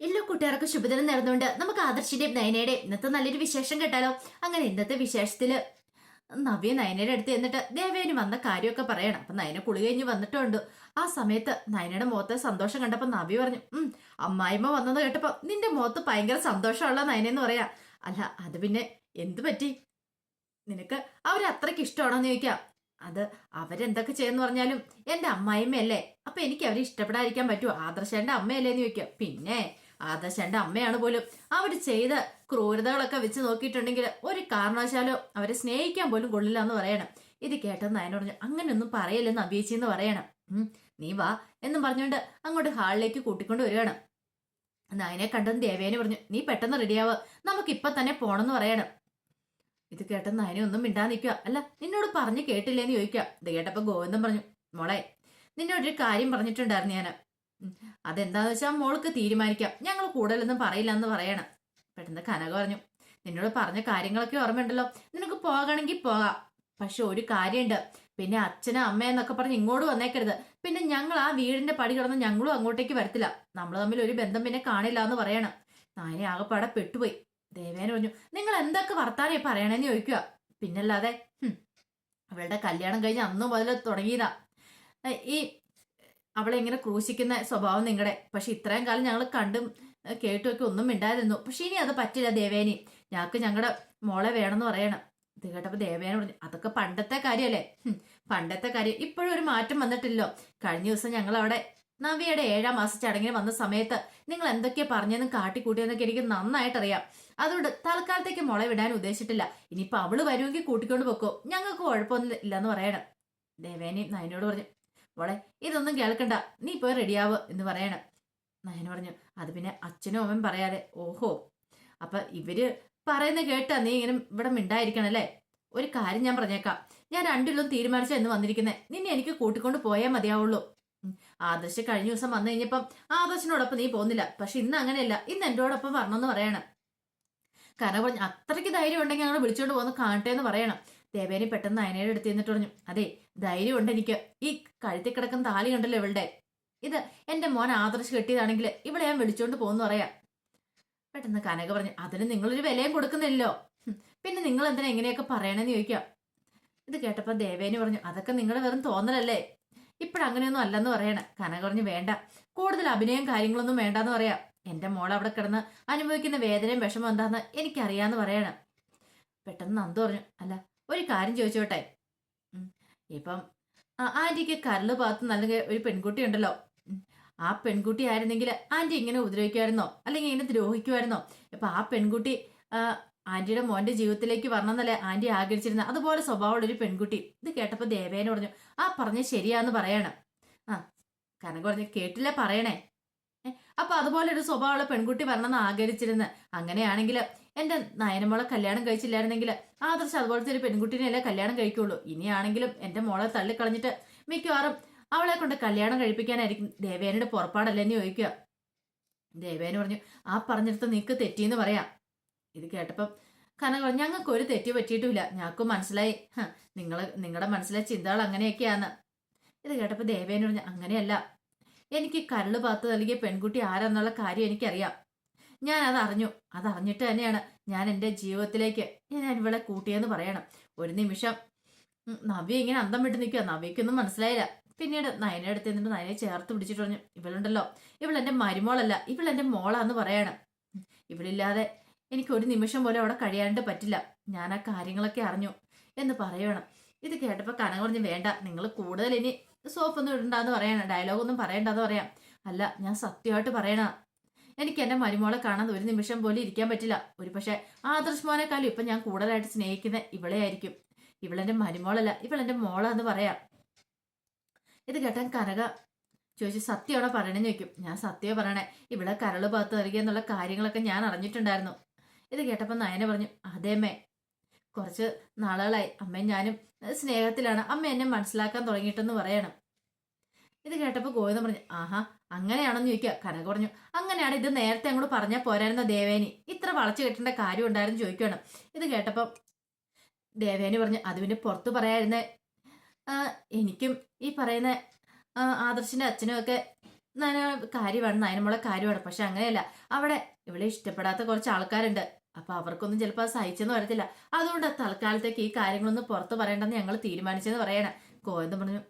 എല്ലാ കൂട്ടുകാർക്കും ശുഭദിനം നേർന്നുകൊണ്ട് നമുക്ക് ആദർശിന്റെയും നയനയുടെയും ഇന്നത്തെ നല്ലൊരു വിശേഷം കേട്ടാലോ? അങ്ങനെ ഇന്നത്തെ വിശേഷത്തിൽ നവ്യ നയനയുടെ അടുത്ത് എന്നിട്ട് ദേവേന് വന്ന കാര്യമൊക്കെ പറയണം. അപ്പൊ നയന കുളി കഴിഞ്ഞ് വന്നിട്ടുണ്ട്. ആ സമയത്ത് നയനയുടെ മുഖത്തെ സന്തോഷം കണ്ടപ്പോ നവ്യ പറഞ്ഞു ഉം അമ്മായിമ്മ വന്നത് കേട്ടപ്പോ നിന്റെ മുഖത്ത് ഭയങ്കര സന്തോഷമുള്ള നയനെന്ന് പറയാ. അല്ല അത് പിന്നെ എന്തു പറ്റി? നിനക്ക് അവരത്രയ്ക്ക് ഇഷ്ടമാണോന്ന് ചോദിക്കാം. അത് അവരെന്തൊക്കെ ചെയ്യുന്നു പറഞ്ഞാലും എന്റെ അമ്മായിമ്മയല്ലേ. അപ്പൊ എനിക്ക് അവരെ ഇഷ്ടപ്പെടാതിരിക്കാൻ പറ്റുമോ ആദർശന്റെ അമ്മയല്ലേ എന്ന് ചോദിക്കാം. പിന്നെ ആദർശന്റെ അമ്മയാണ് പോലും അവർ ചെയ്ത ക്രൂരതകളൊക്കെ വെച്ച് നോക്കിയിട്ടുണ്ടെങ്കിൽ ഒരു കാരണവശാലോ അവരെ സ്നേഹിക്കാൻ പോലും കൊള്ളില്ല എന്ന് പറയണം. ഇത് കേട്ടെന്ന് നയന പറഞ്ഞു അങ്ങനെയൊന്നും പറയല്ലെന്ന് അഭിയച്ചി എന്ന് പറയണം. നീ വാ എന്നും പറഞ്ഞുകൊണ്ട് അങ്ങോട്ട് ഹാളിലേക്ക് കൂട്ടിക്കൊണ്ട് വരികയാണ്. നയനെ കണ്ടെന്ന് ദേവേനെ പറഞ്ഞു നീ പെട്ടെന്ന് റെഡിയാവ് നമുക്ക് ഇപ്പൊ തന്നെ പോണെന്ന് പറയണം. ഇത് കേട്ടെന്ന് നയനെ ഒന്നും മിണ്ടാ നിൽക്കുക അല്ല നിന്നോട് പറഞ്ഞു കേട്ടില്ലേന്ന് ചോദിക്കുക. ഇത് കേട്ടപ്പോ ഗോവിന്ദൻ പറഞ്ഞു മോളെ നിന്നോടൊരു കാര്യം പറഞ്ഞിട്ടുണ്ടായിരുന്നു ഞാൻ അതെന്താന്ന് വെച്ചാൽ മോൾക്ക് തീരുമാനിക്കാം. ഞങ്ങൾ കൂടുതലൊന്നും പറയില്ല എന്ന് പറയണം. പെട്ടെന്ന് കനക പറഞ്ഞു നിന്നോട് പറഞ്ഞ കാര്യങ്ങളൊക്കെ ഓർമ്മയുണ്ടല്ലോ. നിനക്ക് പോകണമെങ്കിൽ പോകാം. പക്ഷെ ഒരു കാര്യമുണ്ട്. പിന്നെ അച്ഛനും അമ്മയെന്നൊക്കെ പറഞ്ഞ് ഇങ്ങോട്ട് വന്നേക്കരുത്. പിന്നെ ഞങ്ങൾ ആ വീടിന്റെ പടി കിടന്ന് ഞങ്ങളും അങ്ങോട്ടേക്ക് വരത്തില്ല. നമ്മൾ തമ്മിൽ ഒരു ബന്ധം പിന്നെ കാണില്ല എന്ന് പറയണം. നായനെ ആകെപ്പാടെ പെട്ടുപോയി. ദേവേന പറഞ്ഞു നിങ്ങൾ എന്തൊക്കെ വർത്താനേ പറയണേന്ന് ചോദിക്കുക. പിന്നല്ലാതെ അവളുടെ കല്യാണം കഴിഞ്ഞ് അന്നു മുതൽ തുടങ്ങിയതാ. ഈ അവളെ ഇങ്ങനെ ക്രൂശിക്കുന്ന സ്വഭാവം നിങ്ങളുടെ പക്ഷെ ഇത്രയും കാലം ഞങ്ങൾ കണ്ടും കേട്ടും കേട്ടുമൊക്കെ ഒന്നും മിണ്ടായിരുന്നു പക്ഷെ ഇനി അത് പറ്റില്ല ദേവേനി. ഞങ്ങൾക്ക് ഞങ്ങളുടെ മോളെ വേണമെന്ന് പറയണം. ഇത് കേട്ടപ്പോ ദേവേന പറഞ്ഞു അതൊക്കെ പണ്ടത്തെ കാര്യമല്ലേ പണ്ടത്തെ കാര്യം. ഇപ്പോഴും ഒരു മാറ്റം വന്നിട്ടില്ലോ. കഴിഞ്ഞ ദിവസം ഞങ്ങൾ അവിടെ നവിയുടെ ഏഴാം മാസ ചടങ്ങിന് വന്ന സമയത്ത് നിങ്ങൾ എന്തൊക്കെയാ പറഞ്ഞെന്നും കാട്ടിക്കൂട്ടിയെന്നൊക്കെ എനിക്ക് നന്നായിട്ട് അറിയാം അതുകൊണ്ട് തൽക്കാലത്തേക്ക് മുള വിടാൻ ഉദ്ദേശിച്ചിട്ടില്ല. ഇനിയിപ്പൊ അവൾ വരുമെങ്കിൽ കൂട്ടിക്കൊണ്ട് പൊക്കോ. ഞങ്ങൾക്ക് കുഴപ്പമൊന്നും ഇല്ലെന്ന് പറയണം. ദേവേനി നയനോട് പറഞ്ഞു മോളെ ഇതൊന്നും കേൾക്കണ്ട. നീ പോയി റെഡിയാവ് എന്ന് പറയണം. നയന പറഞ്ഞു അത് പിന്നെ അച്ഛനും അമ്മയും പറയാതെ. ഓഹോ. അപ്പൊ ഇവർ പറയുന്ന കേട്ടാ നീ ഇങ്ങനെ ഇവിടെ മിണ്ടായിരിക്കണം അല്ലേ? ഒരു കാര്യം ഞാൻ പറഞ്ഞേക്കാം. ഞാൻ രണ്ടിലും തീരുമാനിച്ച എന്ന് വന്നിരിക്കുന്നത് നിന്നെ എനിക്ക് കൂട്ടിക്കൊണ്ട് പോയാൽ മതിയാവുള്ളൂ. ആദർശ കഴിഞ്ഞ ദിവസം വന്നു കഴിഞ്ഞപ്പം ആദർശിനോടൊപ്പം നീ പോകുന്നില്ല. പക്ഷെ ഇന്ന് അങ്ങനെയല്ല. ഇന്ന് എന്നോടൊപ്പം വരണമെന്ന് പറയണം. കാരണം പറഞ്ഞു അത്രയ്ക്ക് ധൈര്യം ഉണ്ടെങ്കിൽ ഞങ്ങൾ വിളിച്ചുകൊണ്ട് പോകുന്ന കാണട്ടെ എന്ന് പറയണം. ദേവേനെ പെട്ടെന്ന് നയനയുടെ അടുത്ത് എന്നിട്ട് പറഞ്ഞു അതെ ധൈര്യം ഉണ്ട് എനിക്ക് ഈ കഴുത്തി കിടക്കുന്ന താലി കണ്ടല്ലോ ഇവളുടെ. ഇത് എന്റെ മോൻ ആദർശ് കെട്ടിയതാണെങ്കിൽ ഇവളെ ഞാൻ വിളിച്ചോണ്ട് പോകുന്നു പറയാം. പെട്ടെന്ന് കനക പറഞ്ഞു അതിന് നിങ്ങളൊരു വിലയും കൊടുക്കുന്നില്ലല്ലോ. പിന്നെ നിങ്ങൾ എന്തിനാ എങ്ങനെയൊക്കെ പറയണമെന്ന് ചോദിക്കാം. ഇത് കേട്ടപ്പോൾ ദേവേനി പറഞ്ഞു അതൊക്കെ നിങ്ങളുടെ വെറും തോന്നലല്ലേ? ഇപ്പോഴങ്ങനെയൊന്നും അല്ലെന്ന് പറയണ. കനക പറഞ്ഞു വേണ്ട. കൂടുതൽ അഭിനയം കാര്യങ്ങളൊന്നും വേണ്ടെന്ന് പറയാം. എന്റെ മോൾ അവിടെ കിടന്ന് അനുഭവിക്കുന്ന വേദനയും വിഷമം എന്താന്ന് എനിക്കറിയാന്ന് പറയണം. പെട്ടെന്ന് നന്ദു പറഞ്ഞു അല്ല ഒരു കാര്യം ചോദിച്ചോട്ടെ? ഇപ്പം ആന്റിക്ക് കരൾ ഭാഗത്ത് നല്ല ഒരു പെൺകുട്ടി ഉണ്ടല്ലോ. ആ പെൺകുട്ടി ആയിരുന്നെങ്കിൽ ആന്റി ഇങ്ങനെ ഉപദ്രവിക്കുമായിരുന്നോ? അല്ലെങ്കിൽ ഇങ്ങനെ ദ്രോഹിക്കുമായിരുന്നോ? ഇപ്പൊ ആ പെൺകുട്ടി ആന്റിയുടെ മോന്റെ ജീവിതത്തിലേക്ക് വരണമെന്നല്ലേ ആന്റി ആഗ്രഹിച്ചിരുന്നത്? അതുപോലെ സ്വഭാവമുള്ള ഒരു പെൺകുട്ടി. ഇത് കേട്ടപ്പോൾ ദേവേന പറഞ്ഞു ആ പറഞ്ഞ ശരിയാന്ന് പറയണം. ആ കനക പറഞ്ഞു കേട്ടില്ല പറയണേ. അപ്പൊ അതുപോലെ ഒരു സ്വഭാവമുള്ള പെൺകുട്ടി വരണമെന്ന് ആഗ്രഹിച്ചിരുന്നത്. അങ്ങനെയാണെങ്കിൽ എന്റെ നയനമോളെ കല്യാണം കഴിച്ചില്ലായിരുന്നെങ്കിൽ ആദർശ് അതുപോലത്തെ ഒരു പെൺകുട്ടീനെയല്ലേ കല്യാണം കഴിക്കുള്ളൂ. ഇനിയാണെങ്കിലും എന്റെ മോളെ തള്ളിക്കളഞ്ഞിട്ട് മിക്കവാറും അവളെ കൊണ്ട് കല്യാണം കഴിപ്പിക്കാനായിരിക്കും ദേവേനയുടെ പുറപ്പാടല്ലേ എന്ന് ചോദിക്കുക. ദേവേന പറഞ്ഞു ആ പറഞ്ഞിടത്ത് നിക്ക് തെറ്റിയെന്ന് പറയാം. ഇത് കേട്ടപ്പം കനക പറഞ്ഞു ഞങ്ങൾക്ക് ഒരു തെറ്റ് പറ്റിയിട്ടുമില്ല ഞങ്ങൾക്ക് മനസ്സിലായി. നിങ്ങൾ നിങ്ങൾ നിങ്ങളുടെ മനസ്സിലെ ചിന്തകൾ അങ്ങനെയൊക്കെയാന്ന് ഇത് കേട്ടപ്പോൾ ദേവേന പറഞ്ഞു അങ്ങനെയല്ല. എനിക്ക് കരൾ പാത്ത് നൽകിയ പെൺകുട്ടി ആരാന്നുള്ള കാര്യം എനിക്കറിയാം. ഞാൻ അത് അറിഞ്ഞു അത് അറിഞ്ഞിട്ട് തന്നെയാണ് ഞാൻ എന്റെ ജീവിതത്തിലേക്ക് ഞാൻ ഇവിടെ കൂട്ടിയെന്ന് പറയണം. ഒരു നിമിഷം. നവി ഇങ്ങനെ അന്തം വിട്ട് നിൽക്കുക നവിക്കൊന്നും മനസ്സിലായില്ല. പിന്നീട് നയനെ അടുത്ത് നിന്നിട്ട് നയനെ ചേർത്ത് പിടിച്ചിട്ട് പറഞ്ഞു ഇവളുണ്ടല്ലോ. ഇവൾ എന്റെ മരുമോളല്ല. ഇവൾ എന്റെ മോളാന്ന് പറയണം. ഇവളില്ലാതെ എനിക്ക് ഒരു നിമിഷം പോലും അവിടെ കഴിയാണ്ട് പറ്റില്ല. ഞാൻ ആ കാര്യങ്ങളൊക്കെ അറിഞ്ഞു എന്ന് പറയണം. ഇത് കേട്ടപ്പോൾ കനക പറഞ്ഞു വേണ്ട. നിങ്ങൾ കൂടുതൽ ഇനി സോപ്പൊന്നും ഇടണ്ടെന്ന് പറയണം. ഡയലോഗൊന്നും പറയണ്ടെന്ന് പറയാം. അല്ല ഞാൻ സത്യമായിട്ട് പറയണ എനിക്ക് എന്റെ മരുമോളെ കാണാൻ ഒരു നിമിഷം പോലും ഇരിക്കാൻ പറ്റില്ല. ഒരു പക്ഷെ ആദർശ് മോനെക്കാളും ഇപ്പൊ ഞാൻ കൂടുതലായിട്ട് സ്നേഹിക്കുന്ന ഇവളെ ആയിരിക്കും. ഇവളെന്റെ മരുമോളല്ല ഇവളെന്റെ മോളാന്ന് പറയാം. ഇത് കേട്ടാൻ കനക ചോദിച്ചു സത്യമാണോ പറയണെന്ന് ചോദിക്കും. ഞാൻ സത്യമേ പറയണേ. ഇവിടെ കരൾ ഭാഗത്ത് നൽകിയ എന്നുള്ള കാര്യങ്ങളൊക്കെ ഞാൻ അറിഞ്ഞിട്ടുണ്ടായിരുന്നു. ഇത് കേട്ടപ്പോൾ നയന പറഞ്ഞു അതേമ്മേ കുറച്ച് നാളുകളായി. അമ്മയും ഞാനും സ്നേഹത്തിലാണ്. അമ്മ എന്നെ മനസ്സിലാക്കാൻ തുടങ്ങിയിട്ടെന്ന് പറയണം. ഇത് കേട്ടപ്പോൾ ഗോവിന്ദൻ പറഞ്ഞു ആഹാ അങ്ങനെയാണെന്ന് ചോദിക്കുക. കനക പറഞ്ഞു അങ്ങനെയാണ് ഇത് നേരത്തെ അങ്ങോട്ട് പറഞ്ഞാൽ പോരായിരുന്ന ദേവേനി? ഇത്ര വളച്ചു കെട്ടേണ്ട കാര്യം ഉണ്ടായിരുന്നു ചോദിക്കുകയാണ്. ഇത് കേട്ടപ്പം ദേവേനി പറഞ്ഞു അത് പിന്നെ പുറത്ത് പറയായിരുന്നേ. എനിക്കും ഈ പറയുന്ന ആദർശിന്റെ അച്ഛനും ഒക്കെ കാര്യമാണ് നയനമുള്ള കാര്യമാണ്. പക്ഷെ അങ്ങനെയല്ല. അവിടെ ഇവിടെ ഇഷ്ടപ്പെടാത്ത കുറച്ച് ആൾക്കാരുണ്ട്. അപ്പൊ അവർക്കൊന്നും ചിലപ്പോൾ സഹിച്ചെന്ന് വരത്തില്ല. അതുകൊണ്ട് തൽക്കാലത്തേക്ക് ഈ കാര്യങ്ങളൊന്നും പുറത്ത് പറയണ്ടെന്ന് ഞങ്ങൾ തീരുമാനിച്ചെന്ന് പറയണം. ഗോവിന്ദൻ പറഞ്ഞു "ഉം,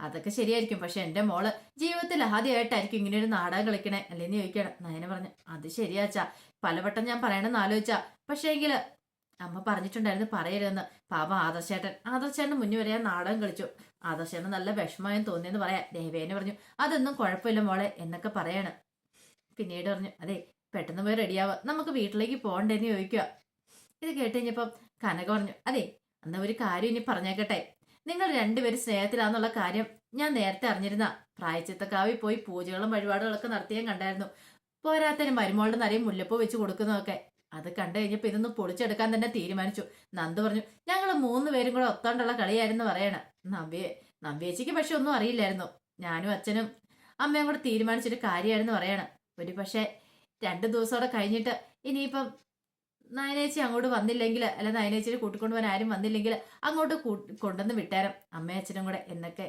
അതൊക്കെ ശരിയായിരിക്കും. പക്ഷെ എന്റെ മോൾ ജീവിതത്തിൽ ആദ്യമായിട്ടായിരിക്കും ഇങ്ങനെ ഒരു നാടകം കളിക്കണേ. അല്ലേന്ന് ചോദിക്കണം നയന പറഞ്ഞു. അത് ശരിയാച്ചാ പലവട്ടം ഞാൻ പറയണമെന്ന് ആലോചിച്ചാ. പക്ഷേ എങ്കിൽ അമ്മ പറഞ്ഞിട്ടുണ്ടായിരുന്നു പറയരുതെന്ന്. പാപ ആദർശേട്ടൻ. ആദർശേട്ടൻ മുന്നേ വരെ നാടകം കളിച്ചു. ആദർശേട്ടൻ നല്ല വിഷമമായെന്ന് തോന്നിയെന്ന് പറയാം ദേവേനെ പറഞ്ഞു. അതൊന്നും കുഴപ്പമില്ല മോളെ എന്നൊക്കെ പറയാണ്. പിന്നീട് പറഞ്ഞു അതെ പെട്ടെന്ന് പോയി റെഡിയാവുക നമുക്ക് വീട്ടിലേക്ക് പോകണ്ടേന്ന് ചോദിക്കുക ഇത് കേട്ട് കഴിഞ്ഞപ്പം കനക പറഞ്ഞു അതെ എന്നാ ഒരു കാര്യം ഇനി പറഞ്ഞേക്കട്ടെ. നിങ്ങൾ രണ്ടുപേരും സ്നേഹത്തിലാന്നുള്ള കാര്യം ഞാൻ നേരത്തെ അറിഞ്ഞിരുന്ന. പ്രായച്ചിത്തക്കാവിൽ പോയി പൂജകളും വഴിപാടുകളൊക്കെ നടത്തിയാൻ കണ്ടായിരുന്നു. പോരാത്തതിന് മരുമോളുടെ നിറയെ മുല്ലപ്പൂ വെച്ച് കൊടുക്കുന്നതൊക്കെ. അത് കണ്ടു കഴിഞ്ഞപ്പോൾ ഇതൊന്ന് പൊളിച്ചെടുക്കാൻ തന്നെ തീരുമാനിച്ചു. നന്ദു പറഞ്ഞു ഞങ്ങൾ മൂന്ന് പേരും കൂടെ ഒത്തോണ്ടുള്ള കളിയായിരുന്നു പറയണ. നവ്യ നവ്യേച്ചിക്ക് പക്ഷെ ഒന്നും അറിയില്ലായിരുന്നു. ഞാനും അച്ഛനും അമ്മയും കൂടെ തീരുമാനിച്ചൊരു കാര്യമായിരുന്നു പറയണ. ഒരു പക്ഷേ രണ്ട് കൂടെ കഴിഞ്ഞിട്ട് ഇനിയിപ്പം നയനേച്ചി അങ്ങോട്ട് വന്നില്ലെങ്കിൽ അല്ല നയനേച്ചിനെ കൂട്ടിക്കൊണ്ട് പോകാൻ ആരും വന്നില്ലെങ്കിൽ അങ്ങോട്ട് കൊണ്ടുവന്ന് വിട്ടാരം. അമ്മയും അച്ഛനും കൂടെ എന്നൊക്കെ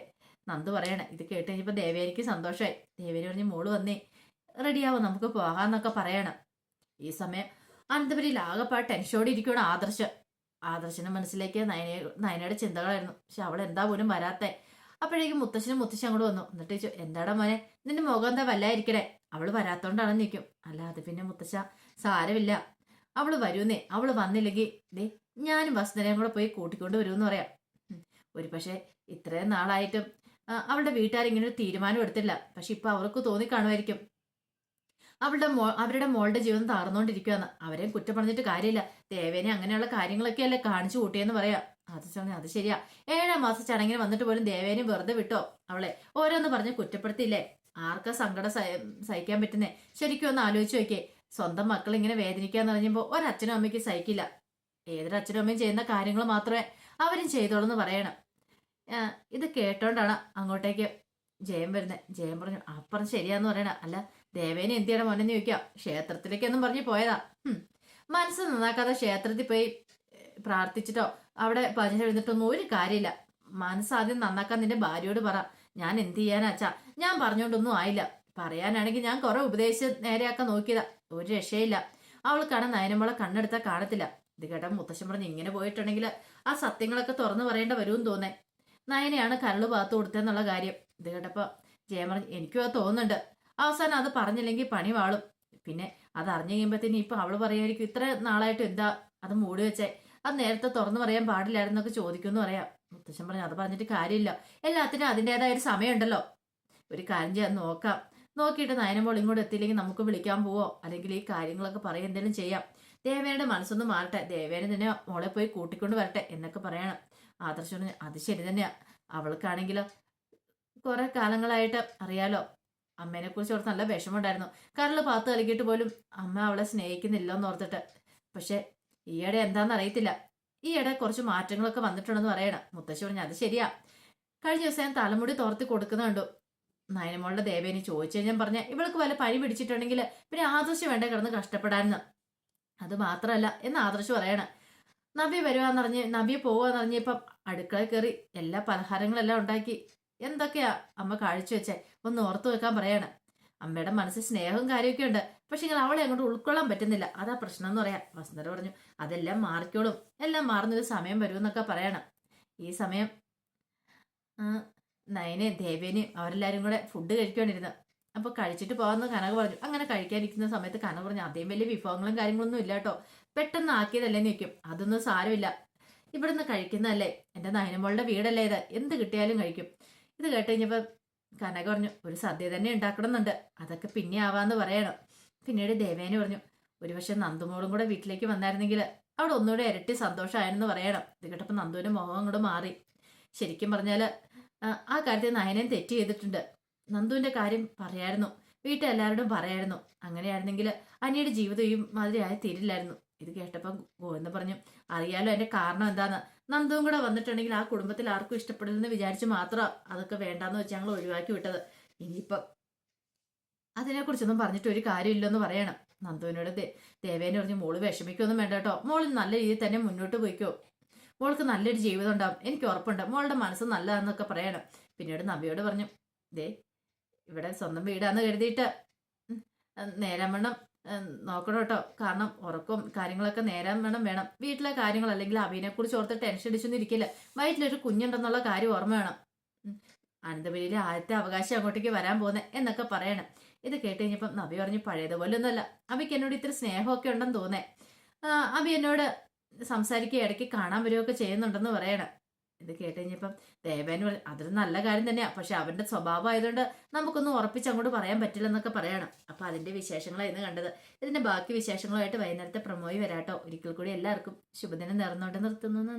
നന്ദു പറയണേ. ഇത് കേട്ട് കഴിഞ്ഞപ്പോൾ ദേവേനിക്ക് സന്തോഷമായി ദേവേനി പറഞ്ഞ് മോൾ വന്നേ റെഡിയാവും നമുക്ക് പോകാമെന്നൊക്കെ പറയണം. ഈ സമയം അനന്തപുരിയിൽ ആകെപ്പാ ടെൻഷനോടെ ഇരിക്കുകയാണ് ആദർശ്. ആദർശന മനസ്സിലേക്ക് നയന നയനയുടെ ചിന്തകളായിരുന്നു. പക്ഷെ അവൾ എന്താ പോലും വരാത്തേ? അപ്പോഴേക്കും മുത്തശ്ശനും മുത്തശ്ശി അങ്ങോട്ട് വന്നു. എന്നിട്ട് ചോദിച്ചു എന്താടാ മോനെ നിന്റെ മുഖം എന്താ വല്ലായിരിക്കണേ? അവൾ വരാത്തോണ്ടാണെന്ന് നിൽക്കും അല്ലാതെ പിന്നെ മുത്തശ്ശ സാരമില്ല. അവൾ വരൂന്നേ. അവൾ വന്നില്ലെങ്കിൽ ദേ ഞാനും വസുന്ധരയും കൂടെ പോയി കൂട്ടിക്കൊണ്ട് വരുമെന്ന് പറയാം. ഒരു പക്ഷേ ഇത്രയും നാളായിട്ടും അവളുടെ വീട്ടുകാർ ഇങ്ങനെ ഒരു തീരുമാനം എടുത്തില്ല. പക്ഷെ ഇപ്പൊ അവർക്ക് തോന്നിക്കാണുമായിരിക്കും അവളുടെ മോ അവരുടെ മോളുടെ ജീവിതം താർന്നുകൊണ്ടിരിക്കുകയെന്ന് അവരെയും കുറ്റം പറഞ്ഞിട്ട് കാര്യമില്ല. ദേവേനെ അങ്ങനെയുള്ള കാര്യങ്ങളൊക്കെ അല്ലേ കാണിച്ചു കൂട്ടിയെന്ന് പറയാം. അത് അത് ശരിയാ. ഏഴാം മാസം ചടങ്ങിന് വന്നിട്ട് പോലും ദേവേനെ വെറുതെ വിട്ടോ? അവളെ ഓരോന്ന് പറഞ്ഞ് കുറ്റപ്പെടുത്തിയില്ലേ? ആർക്കാ സങ്കടം സഹിക്കാൻ പറ്റുന്നേ? ശരിക്കും ഒന്ന് ആലോചിച്ച് നോക്കിയേ. സ്വന്തം മക്കൾ ഇങ്ങനെ വേദനിക്കാന്ന് പറഞ്ഞപ്പോൾ ഒരച്ഛനും അമ്മയ്ക്ക് സഹിക്കില്ല. ഏതൊരച്ഛനും അമ്മയും ചെയ്യുന്ന കാര്യങ്ങൾ മാത്രമേ അവരും ചെയ്തോളൂ എന്ന് പറയണം ഇത് കേട്ടോണ്ടാണ് അങ്ങോട്ടേക്ക് ജയം വരുന്നത് ജയം പറഞ്ഞു അപ്പുറം ശരിയാന്ന് പറയണ. അല്ല ദേവേനെ എന്ത് ചെയ്യണം മോനെന്ന് ചോദിക്കാം. ക്ഷേത്രത്തിലേക്കൊന്നും പറഞ്ഞ് പോയതാ. മനസ്സ് നന്നാക്കാതെ ക്ഷേത്രത്തിൽ പോയി പ്രാർത്ഥിച്ചിട്ടോ അവിടെ ഭജന എഴുന്നിട്ടൊന്നും ഒരു കാര്യമില്ല. മനസ്സാദ്യം നന്നാക്കാൻ നിന്റെ ഭാര്യയോട് പറ. ഞാൻ എന്ത് ചെയ്യാനാച്ചാ ഞാൻ പറഞ്ഞോണ്ടൊന്നും ആയില്ല. പറയാനാണെങ്കിൽ ഞാൻ കുറെ ഉപദേശിച്ച് നേരെയാക്കാൻ നോക്കിയതാ. ഒരു രക്ഷയില്ല. അവൾക്കാണ് നയനമ്മളെ കണ്ണെടുത്താൽ കാണത്തില്ല. ഇത് കേട്ടാ മുത്തശ്ശൻ പറഞ്ഞ് ഇങ്ങനെ പോയിട്ടുണ്ടെങ്കിൽ ആ സത്യങ്ങളൊക്കെ തുറന്നു പറയേണ്ട വരുമെന്ന് തോന്നേ. നയനയാണ് കരൾ ഭാഗത്ത് കൊടുത്തതെന്നുള്ള കാര്യം. ഇത് കേട്ടപ്പോ ജയം പറഞ്ഞു എനിക്കും അത് തോന്നുന്നുണ്ട്. അവസാനം അത് പറഞ്ഞില്ലെങ്കിൽ പണി വാളും. പിന്നെ അത് അറിഞ്ഞു കഴിയുമ്പോഴത്തേന് ഇപ്പൊ അവൾ പറയായിരിക്കും ഇത്ര നാളായിട്ട് എന്താ അത് മൂടി വെച്ചേ? അത് നേരത്തെ തുറന്നു പറയാൻ പാടില്ലായിരുന്നൊക്കെ ചോദിക്കുമെന്ന് പറയാം. മുത്തശ്ശൻ പറഞ്ഞു അത് പറഞ്ഞിട്ട് കാര്യമില്ല. എല്ലാത്തിനും അതിന്റെതായ ഒരു സമയമുണ്ടല്ലോ. ഒരു കാര്യം ചെയ്യാൻ നോക്കാം. നോക്കിയിട്ട് നയനമോൾ ഇങ്ങോട്ട് എത്തിയില്ലെങ്കിൽ നമുക്ക് വിളിക്കാൻ പോവോ? അല്ലെങ്കിൽ ഈ കാര്യങ്ങളൊക്കെ പറയും എന്തെങ്കിലും ചെയ്യാം. ദേവേനയുടെ മനസ്സൊന്ന് മാറട്ടെ. ദേവേന തന്നെ മോളെ പോയി കൂട്ടിക്കൊണ്ട് വരട്ടെ എന്നൊക്കെ പറയണം. ആദർശ് പറഞ്ഞു അത് ശരി തന്നെയാ. അവൾക്കാണെങ്കിലോ കുറെ കാലങ്ങളായിട്ട് അറിയാലോ. അമ്മേനെ കുറിച്ച് ഓർത്ത് നല്ല വിഷമമുണ്ടായിരുന്നു. കരൾ പാത്ത് കളിക്കിട്ട് പോലും അമ്മ അവളെ സ്നേഹിക്കുന്നില്ല എന്ന് ഓർത്തിട്ട്. പക്ഷെ ഈയിടെ എന്താന്ന് അറിയത്തില്ല. ഈയിടെ കുറച്ച് മാറ്റങ്ങളൊക്കെ വന്നിട്ടുണ്ടെന്ന് പറയണം. മുത്തശ്ശി പറഞ്ഞു അത് ശരിയാ. കഴിഞ്ഞ ദിവസം ഞാൻ തലമുടി തോർത്തി കൊടുക്കുന്നുണ്ടു നയനമോളുടെ ദേവേനെ ചോദിച്ചു ഞാൻ പറഞ്ഞ ഇവൾക്ക് വല്ല പനി പിടിച്ചിട്ടുണ്ടെങ്കിൽ പിന്നെ ആദർശ് വേണ്ട കിടന്ന് കഷ്ടപ്പെടാനെന്ന്? അത് മാത്രമല്ല എന്ന് ആദർശ് പറയണം. നബി വരുവാന്നറിഞ്ഞ് നബി പോവാന്നറിഞ്ഞ് ഇപ്പം അടുക്കള കയറി എല്ലാ പലഹാരങ്ങളെല്ലാം ഉണ്ടാക്കി. എന്തൊക്കെയാ അമ്മ കാഴ്ച വെച്ചേ? ഒന്ന് ഓർത്തു വെക്കാൻ പറയാണ്. അമ്മയുടെ മനസ്സിൽ സ്നേഹവും കാര്യമൊക്കെ ഉണ്ട്. പക്ഷെ നിങ്ങൾ അവളെ അങ്ങോട്ട് ഉൾക്കൊള്ളാൻ പറ്റുന്നില്ല. അതാ പ്രശ്നം എന്ന് പറയാം. വസുന്ധര പറഞ്ഞു അതെല്ലാം മാറിക്കോളും. എല്ലാം മാറുന്നൊരു സമയം വരുമെന്നൊക്കെ പറയണം. ഈ സമയം നയനെ ദേവേന് അവരെല്ലാരും കൂടെ ഫുഡ് കഴിക്കാനിരുന്നു അപ്പോൾ കഴിച്ചിട്ട് പോകാമെന്ന് കനക പറഞ്ഞു. അങ്ങനെ കഴിക്കാനിരിക്കുന്ന സമയത്ത് കനക പറഞ്ഞു അതേം വലിയ വിഭവങ്ങളും കാര്യങ്ങളൊന്നും ഇല്ല കേട്ടോ. പെട്ടെന്ന് ആക്കിയതല്ലേന്ന് നിൽക്കും അതൊന്നും സാരമില്ല. ഇവിടുന്ന് കഴിക്കുന്നതല്ലേ? എന്റെ നയനമോളുടെ വീടല്ലേ ഇത്? എന്ത് കിട്ടിയാലും കഴിക്കും. ഇത് കേട്ട് കഴിഞ്ഞപ്പോ കനക പറഞ്ഞു ഒരു സദ്യ തന്നെ ഉണ്ടാക്കണമെന്നുണ്ട്. അതൊക്കെ പിന്നെ ആവാന്ന് പറയണം. പിന്നീട് ദേവേന പറഞ്ഞു ഒരു പക്ഷെ നന്ദുമോളും കൂടെ വീട്ടിലേക്ക് വന്നായിരുന്നെങ്കിൽ അവിടെ ഒന്നുകൂടെ ഇരട്ടി സന്തോഷമായെന്ന് പറയണം. ഇത് കേട്ടപ്പോൾ നന്ദുവിന്റെ മുഖം കൂടെ മാറി. ശരിക്കും പറഞ്ഞാൽ ആ, കാര്യത്തിൽ നയനൻ തെറ്റ് ചെയ്തിട്ടുണ്ട്. നന്ദുവിന്റെ കാര്യം പറയായിരുന്നു. വീട്ടിലെല്ലാവരോടും പറയായിരുന്നു. അങ്ങനെയായിരുന്നെങ്കിൽ അനിയുടെ ജീവിതം ഈ മാതിരി ആയി തീരില്ലായിരുന്നു. ഇത് കേട്ടപ്പോൾ ഗോവിന്ദ പറഞ്ഞു അറിയാലോ അതിന്റെ കാരണം എന്താന്ന്? നന്ദുവും കൂടെ വന്നിട്ടുണ്ടെങ്കിൽ ആ കുടുംബത്തിൽ ആർക്കും ഇഷ്ടപ്പെടില്ലെന്ന് വിചാരിച്ച് മാത്രം അതൊക്കെ വേണ്ടാന്ന് വെച്ച് ഞങ്ങൾ ഒഴിവാക്കി വിട്ടത്. ഇനിയിപ്പം അതിനെക്കുറിച്ചൊന്നും പറഞ്ഞിട്ട് ഒരു കാര്യമില്ലെന്ന് പറയണം. നന്ദുവിനോട് ദേവേനെ പറഞ്ഞു മോൾ വിഷമിക്കൊന്നും വേണ്ട കേട്ടോ. മോൾ നല്ല രീതിയിൽ തന്നെ മുന്നോട്ട് പോയിക്കോ. മോൾക്ക് നല്ലൊരു ജീവിതം ഉണ്ടാവും എനിക്ക് ഉറപ്പുണ്ട്. മോളുടെ മനസ്സ് നല്ലതാണെന്നൊക്കെ പറയണം. പിന്നീട് നവിയോട് പറഞ്ഞു ദേ ഇവിടെ സ്വന്തം വീടാന്ന് കരുതിയിട്ട് നേരം നേരാൻ വേണം നോക്കണം കേട്ടോ. കാരണം ഉറക്കവും കാര്യങ്ങളൊക്കെ നേരം വേണം വേണം. വീട്ടിലെ കാര്യങ്ങൾ അല്ലെങ്കിൽ അഭിനെ കുറിച്ച് ഓർത്ത് ടെൻഷൻ അടിച്ചൊന്നും ഇരിക്കില്ല. വയറ്റിലൊരു കുഞ്ഞുണ്ടെന്നുള്ള കാര്യം ഓർമ്മ വേണം. അനന്തപുരിയിലെ ആദ്യത്തെ അവകാശം അങ്ങോട്ടേക്ക് വരാൻ പോകുന്നത് എന്നൊക്കെ പറയണം. ഇത് കേട്ട് കഴിഞ്ഞപ്പം നബി പറഞ്ഞു പഴയതുപോലെ ഒന്നുമല്ല അബിക്ക് എന്നോട് ഇത്തിരി സ്നേഹമൊക്കെ ഉണ്ടെന്ന് തോന്നേ. അബി എന്നോട് സംസാരിക്കുക ഇടയ്ക്ക് കാണാൻ വരികയൊക്കെ ചെയ്യുന്നുണ്ടെന്ന് പറയണം. ഇത് കേട്ട് കഴിഞ്ഞപ്പം ദേവേന് അതൊരു നല്ല കാര്യം തന്നെയാ. പക്ഷെ അവന്റെ സ്വഭാവം ആയതുകൊണ്ട് നമുക്കൊന്നും ഉറപ്പിച്ച് അങ്ങോട്ട് പറയാൻ പറ്റില്ലെന്നൊക്കെ പറയണം. അപ്പൊ അതിന്റെ വിശേഷങ്ങളായിരുന്നു കണ്ടത്. ഇതിന്റെ ബാക്കി വിശേഷങ്ങളുമായിട്ട് വൈകുന്നേരത്തെ പ്രമോയി വരാട്ടോ. ഒരിക്കൽ കൂടി എല്ലാവർക്കും ശുഭദിനം നേർന്നുകൊണ്ട് നിർത്തുന്നു.